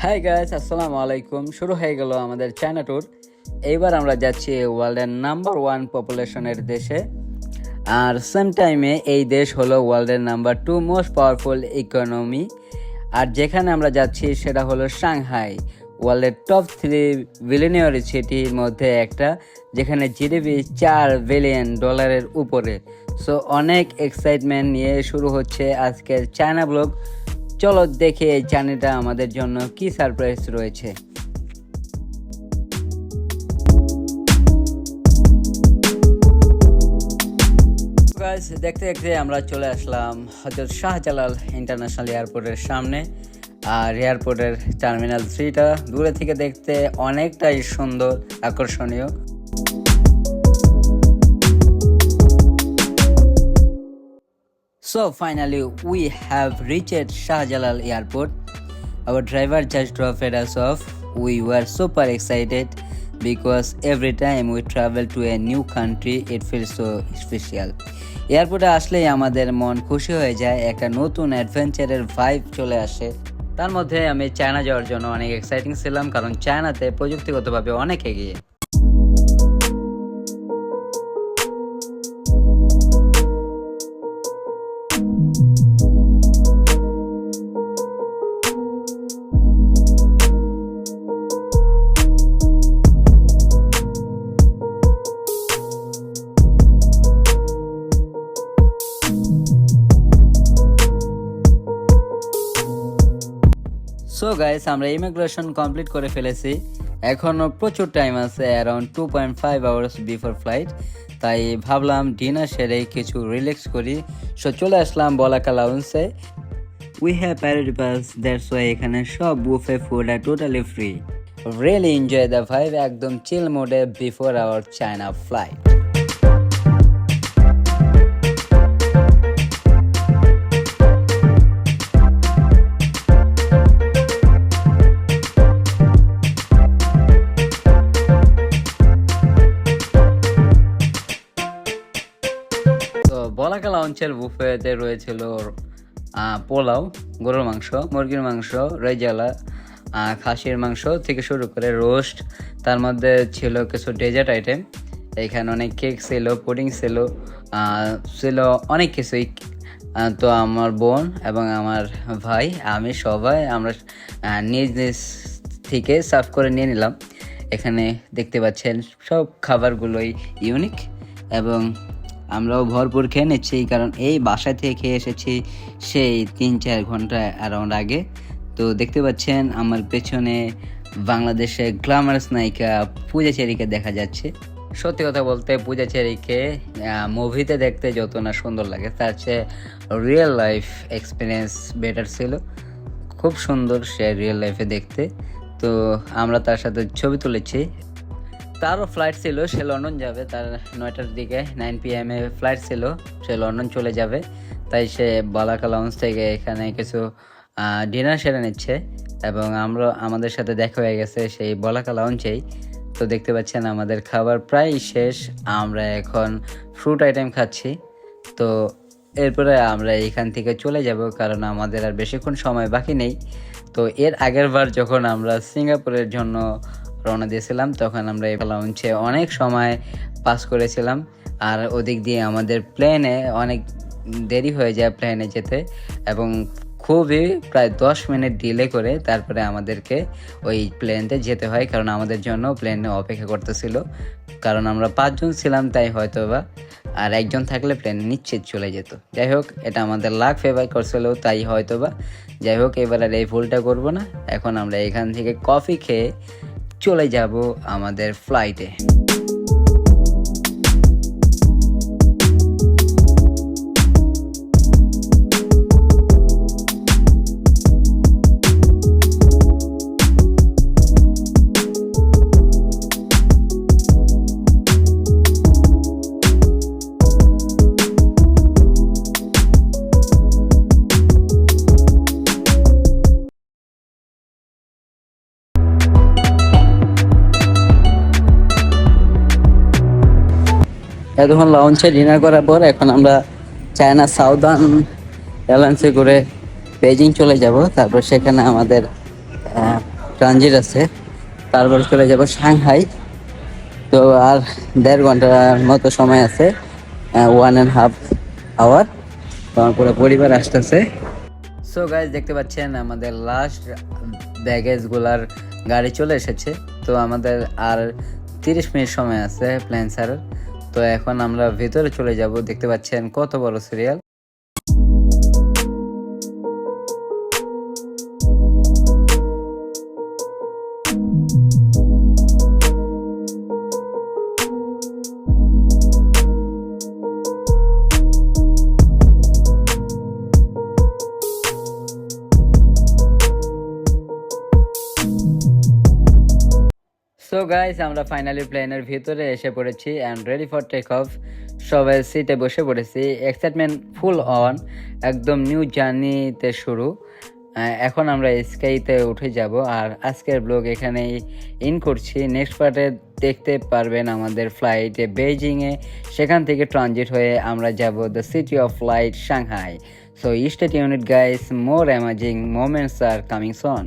Hi guys আসসালামু আলাইকুম শুরু হয়ে গেল আমাদের চায়না ট্যুর এইবার আমরা যাচ্ছি ওয়ার্ল্ডের নাম্বার ওয়ান পপুলেশনের দেশে। আর সেম টাইমে এই দেশ হলো ওয়ার্ল্ডের number two most powerful economy আর যেখানে আমরা যাচ্ছি সেটা হলো সাংহাই ওয়ার্ল্ডের টপ থ্রি বিলিয়নিয়র সিটির মধ্যে একটা, যেখানে জিডিপি চার বিলিয়ন ডলারের উপরে। সো অনেক এক্সাইটমেন্ট নিয়ে শুরু হচ্ছে আজকের চায়না ব্লগ চলো দেখে এই জার্নিটা আমাদের জন্য কি সারপ্রাইজ রয়েছে। দেখতে দেখতে আমরা চলে আসলাম হজরত শাহজালাল ইন্টারন্যাশনাল এয়ারপোর্টের সামনে। আর এয়ারপোর্টের টার্মিনাল থ্রিটা দূরে থেকে দেখতে অনেকটাই সুন্দর, আকর্ষণীয়। So finally, we have reached Shahjalal Airport. Our driver just dropped us off. We were super excited because every time we travel to a new country, it feels so special. এয়ারপোর্টে আসলেই আমাদের মন খুশি হয়ে যায় একটা নতুন অ্যাডভেঞ্চারের ভাইব চলে আসে তার মধ্যে আমি চায়না যাওয়ার জন্য অনেক এক্সাইটিং ছিলাম কারণ চায়নাতে প্রযুক্তিগতভাবে অনেক এগিয়ে গাইস আমরা ইমিগ্রেশন কমপ্লিট করে ফেলেছি। এখনও প্রচুর টাইম আছে around two point five hours before flight তাই ভাবলাম ডিনার সেরে কিছু রিল্যাক্স করি। সো চলে আসলাম Balaka লাউন্সে we have priority pass that's why এখানে সব buffet food R totally free really enjoy the vibe একদম চিল মোডে before our China flight Balaka লঞ্চের বুফেতে রয়েছিল পোলাও, গরুর মাংস, মুরগির মাংস, রেজালা খাসির মাংস থেকে শুরু করে রোস্ট। তার মধ্যে ছিল কিছু ডেজার্ট আইটেম। এখানে অনেক কেক ছিল, পুডিং ছিল ছিল অনেক কিছুই। তো আমার বোন এবং আমার ভাই, আমি সবাই আমরা নিজ নিজ থেকে সার্ভ করে নিয়ে নিলাম। এখানে দেখতে পাচ্ছেন সব খাবারগুলোই ইউনিক এবং আমরাও ভরপুর খেয়ে নিচ্ছি, কারণ এই বাসা থেকে খেয়ে এসেছি সেই তিন চার ঘণ্টা অ্যারাউন্ড আগে। তো দেখতে পাচ্ছেন, আমার পেছনে বাংলাদেশের গ্ল্যামারাস নায়িকা পূজা চেরিকে দেখা যাচ্ছে। সত্যি কথা বলতে, পূজা চেরিকে মুভিতে দেখতে যত না সুন্দর লাগে, তার চেয়ে রিয়েল লাইফ এক্সপিরিয়েন্স বেটার ছিল। খুব সুন্দর সে রিয়েল লাইফে দেখতে। তো আমরা তার সাথে ছবি তুলেছি। তারও ফ্লাইট ছিল, সে লন্ডন যাবে, তার নয়টার দিকে nine P M a flight ছিল, সে লন্ডন চলে যাবে। তাই সে বালাকা লঞ্চ থেকে এখানে কিছু ডিনার সেরে নিচ্ছে এবং আমরা, আমাদের সাথে দেখা হয়ে গেছে সেই বলাকা লঞ্চেই তো দেখতে পাচ্ছেন আমাদের খাবার প্রায় শেষ, আমরা এখন ফ্রুট আইটেম খাচ্ছি। তো এরপরে আমরা এখান থেকে চলে যাব, কারণ আমাদের আর বেশিক্ষণ সময় বাকি নেই। তো এর আগের বার যখন আমরা সিঙ্গাপুরের জন্য রওনা দিয়েছিলাম, তখন আমরা এই লাউঞ্চে অনেক সময় পাস করেছিলাম। আর ওদিক দিয়ে আমাদের প্লেনে অনেক দেরি হয়ে যায় প্লেনে যেতে এবং খুবই প্রায় দশ মিনিট ডিলে করে তারপরে আমাদেরকে ওই প্লেনতে যেতে হয়, কারণ আমাদের জন্য প্লেনে অপেক্ষা করতেছিল। কারণ আমরা পাঁচজন ছিলাম, তাই হয়তো বা আর একজন থাকলে প্লেন নিশ্চিত চলে যেত। যাই হোক, এটা আমাদের লাখ ফেভার করছিল, তাই হয়তো বা যাই হোক, এবার আর এই ভুলটা করব না। এখন আমরা এখান থেকে কফি খেয়ে চলে যাব আমাদের ফ্লাইটে এতক্ষণ লঞ্চে ডিনার করার পর এখন আমরা চায়না সাউদার্ন এয়ারলাইন্সে করে বেজিং চলে যাব। তারপর সেখানে আমাদের ট্রানজিট আছে। তারপর চলে যাব সাংহাই তো আর দেড় ঘণ্টার মতো সময় আছে ওয়ান অ্যান্ড হাফ আওয়ার আমার পুরো পরিবার আসতেছে। সো গাইজ দেখতে পাচ্ছেন আমাদের লাস্ট ব্যাগেজগুলার গাড়ি চলে এসেছে। তো আমাদের আর তিরিশ মিনিট সময় আছে প্ল্যান স্যার তো এখন আমরা ভেতরে চলে যাব। দেখতে পাচ্ছেন কত বড় সিরিয়াল গাইস আমরা ফাইনালি প্লেনের ভিতরে এসে পড়েছি and ready for take off সবাই সিটে বসে পড়েছি। এক্সাইটমেন্ট ফুল অন একদম নিউ জার্নিতে শুরু। এখন আমরা স্কাইতে উঠে যাব আর আজকের ব্লগ এখানেই ইন করছি। নেক্সট পার্টে দেখতে পারবেন আমাদের ফ্লাইটে বেইজিংয়ে সেখান থেকে ট্রানজিট হয়ে আমরা যাব the city of light Shanghai so stay tuned guys more amazing moments R coming Son